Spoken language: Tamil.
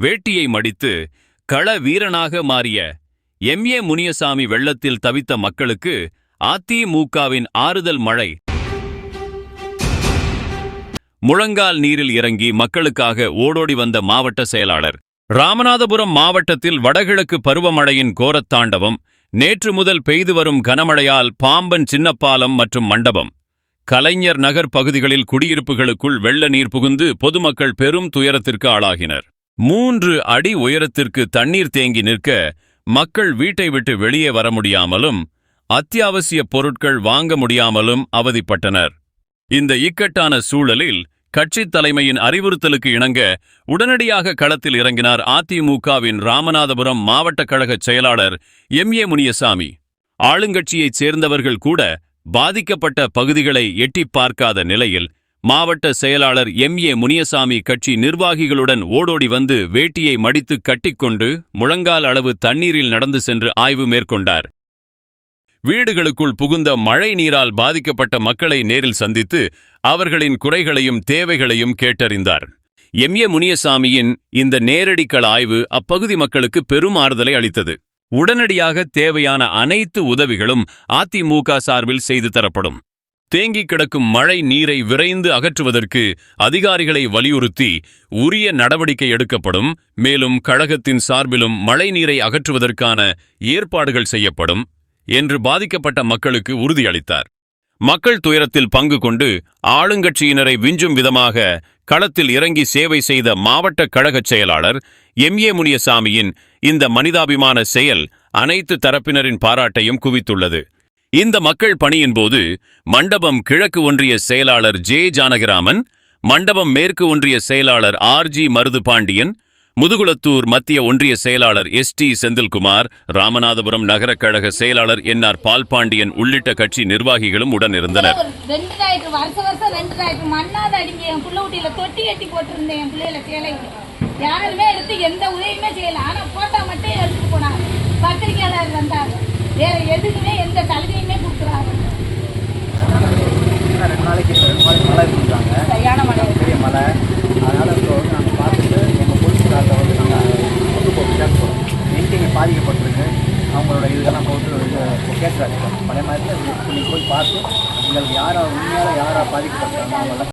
வேட்டியை மடித்து கள வீரனாக மாறிய எம். ஏ. முனியசாமி வெள்ளத்தில் தவித்த மக்களுக்கு அதிமுகவின் ஆறுதல் மழை. முழங்கால் நீரில் இறங்கி மக்களுக்காக ஓடோடி வந்த மாவட்ட செயலாளர். ராமநாதபுரம் மாவட்டத்தில் வடகிழக்கு பருவமழையின் கோரத்தாண்டவம் நேற்று முதல் பெய்து வரும் கனமழையால் பாம்பன் சின்னப்பாலம் மற்றும் மண்டபம். கலைஞர் நகர் பகுதிகளில் குடியிருப்புகளுக்குள் வெள்ள நீர் புகுந்து பொதுமக்கள் பெரும் துயரத்திற்கு ஆளாகினர். மூன்று அடி உயரத்திற்கு தண்ணீர் தேங்கி நிற்க மக்கள் வீட்டை விட்டு வெளியே வர முடியாமலும் அத்தியாவசிய பொருட்கள் வாங்க முடியாமலும் அவதிப்பட்டனர். இந்த இக்கட்டான சூழலில் கட்சித் தலைமையின் அறிவுறுத்தலுக்கு இணங்க உடனடியாக களத்தில் இறங்கினார் அதிமுகவின் ராமநாதபுரம் மாவட்ட கழக செயலாளர் எம். ஏ. முனியசாமி. ஆளுங்கட்சியைச் சேர்ந்தவர்கள் கூட பாதிக்கப்பட்ட பகுதிகளை எட்டிப் பார்க்காத நிலையில் மாவட்ட செயலாளர் எம். ஏ. முனியசாமி கட்சி நிர்வாகிகளுடன் ஓடோடி வந்து வேட்டியை மடித்து கட்டிக்கொண்டு முழங்கால் அளவு தண்ணீரில் நடந்து சென்று ஆய்வு மேற்கொண்டார். வீடுகளுக்குள் புகுந்த மழை நீரால் பாதிக்கப்பட்ட மக்களை நேரில் சந்தித்து அவர்களின் குறைகளையும் தேவைகளையும் கேட்டறிந்தார். எம். ஏ. முனியசாமியின் இந்த நேரடிக்கல் ஆய்வு அப்பகுதி மக்களுக்கு பெரும் ஆறுதலை அளித்தது. உடனடியாக தேவையான அனைத்து உதவிகளும் அதிமுக சார்பில் செய்து தரப்படும். தேங்கிக் கிடக்கும் மழை நீரை விரைந்து அகற்றுவதற்கு அதிகாரிகளை வலியுறுத்தி உரிய நடவடிக்கை எடுக்கப்படும். மேலும் கழகத்தின் சார்பிலும் மழை நீரை அகற்றுவதற்கான ஏற்பாடுகள் செய்யப்படும் என்று பாதிக்கப்பட்ட மக்களுக்கு உறுதியளித்தார். மக்கள் துயரத்தில் பங்கு கொண்டு ஆளுங்கட்சியினரை விஞ்சும் விதமாக களத்தில் இறங்கி சேவை செய்த மாவட்ட கழகச் செயலாளர் எம். ஏ. முனியசாமியின் இந்த மனிதாபிமான செயல் அனைத்து தரப்பினரின் பாராட்டையும் குவித்துள்ளது. இந்த மக்கள் பணியின் போது மண்டபம் கிழக்கு ஒன்றிய செயலாளர் ஜே ஜானகிராமன் மண்டபம் மேற்கு ஒன்றிய செயலாளர் ஆர் ஜி மருது பாண்டியன் முதுகுளத்தூர் மத்திய ஒன்றிய செயலாளர் எஸ் டி செந்தில்குமார் ராமநாதபுரம் நகர கழக செயலாளர் என் ஆர் பால்பாண்டியன் உள்ளிட்ட கட்சி நிர்வாகிகளும் உடன் இருந்தனர் யாருமே எடுத்து எந்த உதவியுமே செய்யல. ஆனா போட்டா மட்டும் எடுத்துட்டு போனாங்க. பத்திரிகையாளர் வந்தாங்க. வேற எதுக்குமே எந்த சரியான மழை பெரிய மழை. அதனால் இப்போ வந்து நாங்கள் பார்த்துட்டு எங்கள் போலீஸ்காரத்தை வந்து நாங்கள் கொண்டு போய் கேட்குறோம் எங்கெங்கே பாதிக்கப்பட்டிருக்கு. அவங்களோட இதெல்லாம் போட்டு கேட்குறாங்க பழைய மாதிரி நீங்கள் போய் பார்த்து எங்களுக்கு யாரா உண்மையால் யாரா பாதிக்கப்பட்டாங்க அவங்களாம்